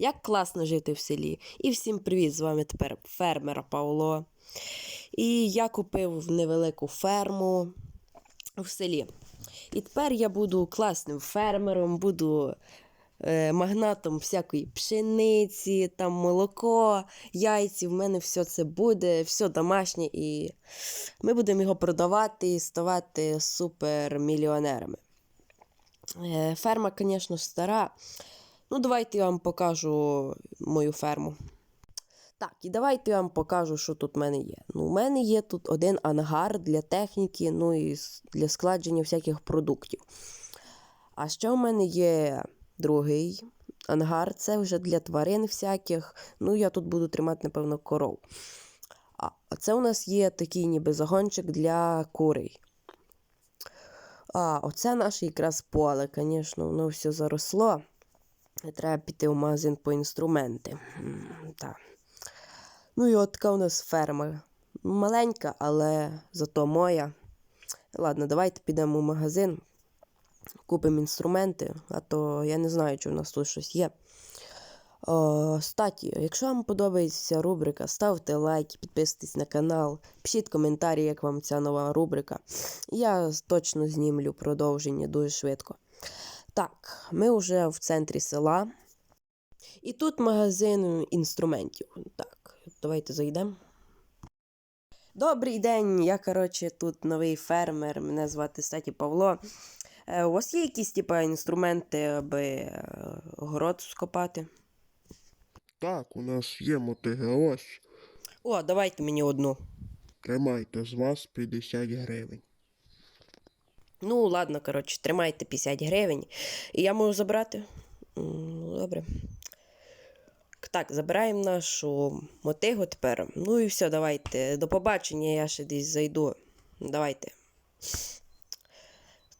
як класно жити в селі. І всім привіт! З вами тепер фермер Павло. І я купив невелику ферму в селі. І тепер я буду класним фермером, буду е, магнатом всякої пшениці, там молоко, яйці. В мене все це буде, все домашнє, і ми будемо його продавати і ставати супермільйонерами. Е, Ферма, звісно, стара. Ну, давайте я вам покажу мою ферму. Так, і давайте я вам покажу, що тут в мене є. Ну, у мене є тут один ангар для техніки, ну і для складження всяких продуктів. А ще у мене є другий ангар, це вже для тварин всяких. Ну, я тут буду тримати, напевно, коров. А а це у нас є такий ніби загончик для курей. А, оце наше якраз поле, звісно, воно все заросло. Треба піти в магазин по інструменти. Так. Ну і от така у нас ферма. Маленька, але зато моя. Ладно, давайте підемо в магазин, купимо інструменти, а то я не знаю, чи в нас тут щось є. Статі, якщо вам подобається рубрика, ставте лайки, підписуйтесь на канал, пишіть коментарі, як вам ця нова рубрика. Я точно знімлю продовження дуже швидко. Так, ми вже в центрі села. І тут магазин інструментів. Так, давайте зайдемо. Добрий день, я, коротше, тут новий фермер. Мене звати Статі Павло. Е, у вас є якісь типа інструменти, аби е, город скопати? Так, у нас є мотиги ось. О, давайте мені одну. Тримайте з вас 50 гривень. Ну, ладно, коротше, тримайте 50 гривень. І я можу забрати? Ну, добре. Так, забираємо нашу мотигу тепер. Ну і все, давайте. До побачення, я ще десь зайду. Давайте.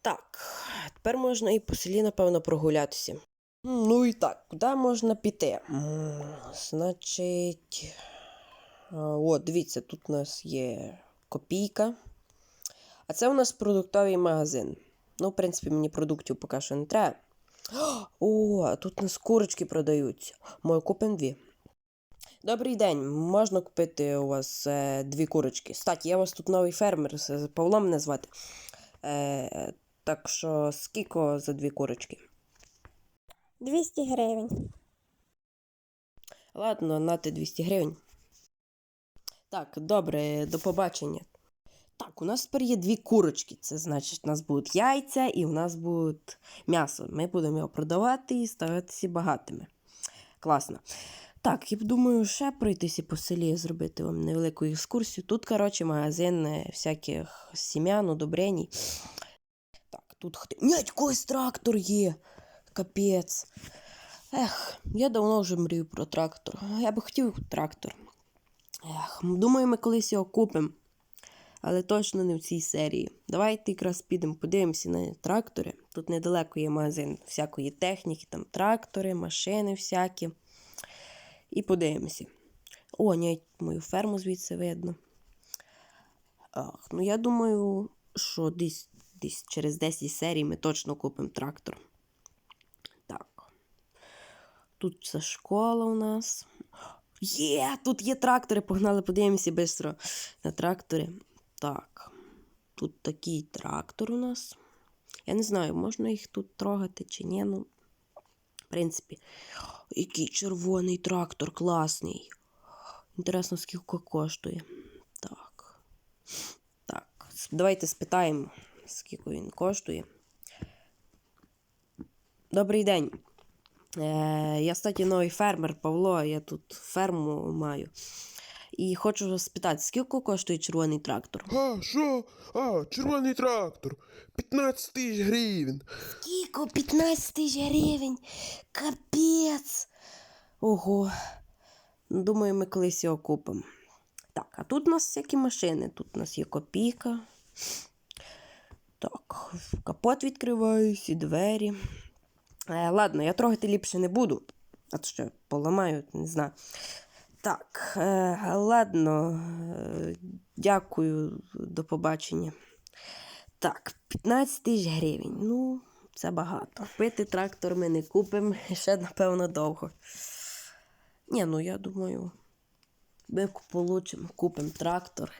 Так, тепер можна і по селі, напевно, прогулятися. Ну і так, куди можна піти? Значить. О, дивіться, тут у нас є копійка. А це у нас продуктовий магазин. Ну, в принципі, мені продуктів поки що не треба. О, а тут у нас курочки продаються. Ми купимо дві. Добрий день, можна купити у вас е, дві курочки. Статі, я у вас тут новий фермер, з- Павло мене звати. Е, так що скільки за дві курочки? 200 гривень. Ладно, нате 200 гривень. Так, добре, до побачення. Так, у нас тепер є дві курочки. Це значить, у нас будуть яйця і у нас буде м'ясо. Ми будемо його продавати і ставатися багатими. Класно. Так, я думаю, ще пройтися по селі, зробити вам невелику екскурсію. Тут, коротше, магазин всяких сім'ян, удобрень. Так, тут хти. Нять, когось трактор є. Капець. Ех, я давно вже мрію про трактор. Я би хотів трактор. Ех, думаю, ми колись його купимо. Але точно не в цій серії. Давайте якраз підемо подивимося на трактори. Тут недалеко є магазин всякої техніки, там трактори, машини всякі. І подивимося. О, ні, мою ферму звідси видно. Ах, ну я думаю, що десь, десь через 10 серій ми точно купимо трактор. Так. Тут це школа у нас. Є, тут є трактори, погнали, подивимося швидко на трактори. Так. Тут такий трактор у нас. Я не знаю, можна їх тут трогати чи ні. Ну, в принципі, який червоний трактор, класний. Інтересно, скільки коштує. Так. Так, давайте спитаємо, скільки він коштує. Добрий день. Е, я, статі, новий фермер Павло, я тут ферму маю. І хочу вас спитати, скільки коштує червоний трактор? А, що? А, червоний трактор. 15 тисяч гривень. Скільки? 15 тисяч гривень. Капець. Ого. Думаю, ми колись його купимо. Так, а тут у нас всякі машини. Тут у нас є копійка. Так, капот відкриваюсь і двері. Е, ладно, я трогати ліпше не буду. А то що, поламаю, не знаю. Так, е, ладно, е, дякую, до побачення. Так, 15 тисяч гривень. Ну, це багато. Пити трактор ми не купимо ще, напевно, довго. Ні, ну я думаю, ми получимо, купимо трактор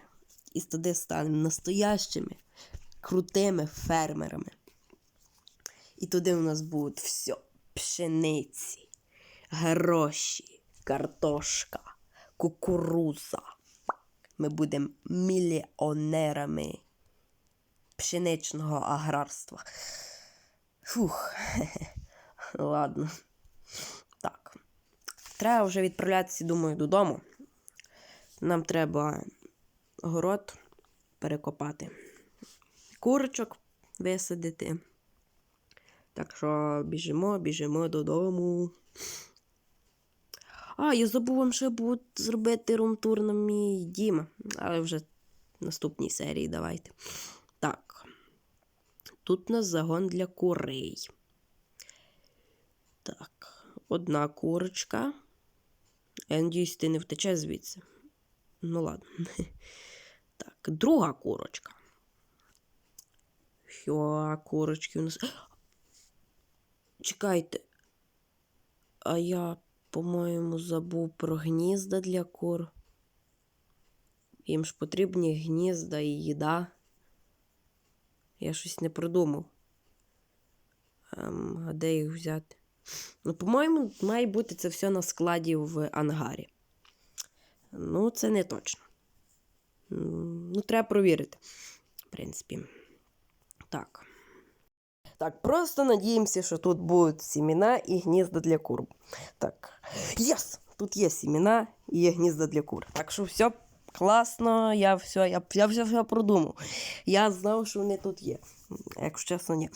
і тоді станемо настоящими, крутими фермерами. І туди у нас буде все: пшениці, гроші, картошка, кукуруза. Ми будемо мільйонерами пшеничного аграрства. Фух, ладно. Так. Треба вже відправлятися, думаю, додому. Нам треба город перекопати, курочок висадити. Так що біжимо, біжимо додому. А, я забув вам ще буду зробити румтур на мій дім. Але вже в наступній серії давайте. Так. Тут у нас загон для курей. Так, одна курочка. Я надіюсь, ти не втече звідси. Ну ладно. Так, друга курочка. Що, курочки у нас. Чекайте. А я, по-моєму, забув про гнізда для кур. Їм ж потрібні гнізда і їда. Я щось не продумав. Ем, а де їх взяти? Ну, по-моєму, має бути це все на складі в ангарі. Ну, це не точно. Ну, треба провірити. В принципі. Так. Так, просто надіємося, що тут будуть сімена і гнізда для кур. Так. Єс! Тут є сімена і є для кур. Так що все класно, я все, я, я все, все продумав. Я знав, що вони тут є. Якщо чесно, ні.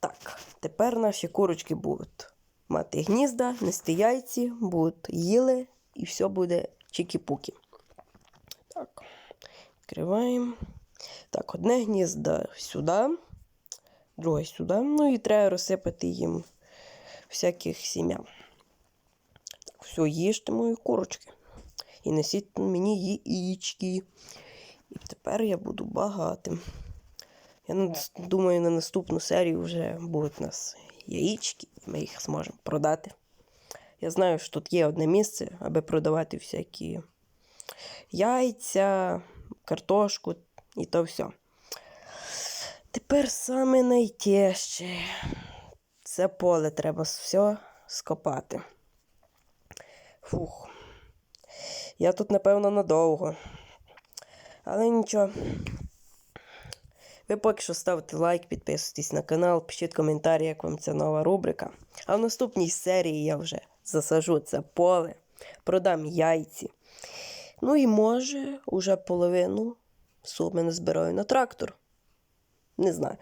Так, тепер наші курочки будуть мати гнізда, нести яйці, будуть їли, і все буде чікі-пукі. Так, відкриваємо. Так, одне гніздо сюди, друге сюди. Ну і треба розсипати їм всяких сім'ян. Так, все, їжте мої курочки. І несіть мені яєчки. І тепер я буду багатим. Я думаю, на наступну серію вже будуть у нас яєчки, і ми їх зможемо продати. Я знаю, що тут є одне місце, аби продавати всякі яйця, картошку і то все. Тепер саме найтяжче. Це поле треба все скопати. Фух. Я тут, напевно, надовго. Але нічого. Ви поки що ставте лайк, підписуйтесь на канал, пишіть коментарі, як вам ця нова рубрика. А в наступній серії я вже засажу це поле, продам яйці. Ну і може, уже половину суми назбираю на трактор. Не знаю.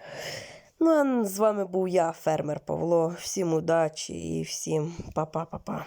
Ну, а з вами був я, фермер Павло. Всім удачі і всім па-па-па-па.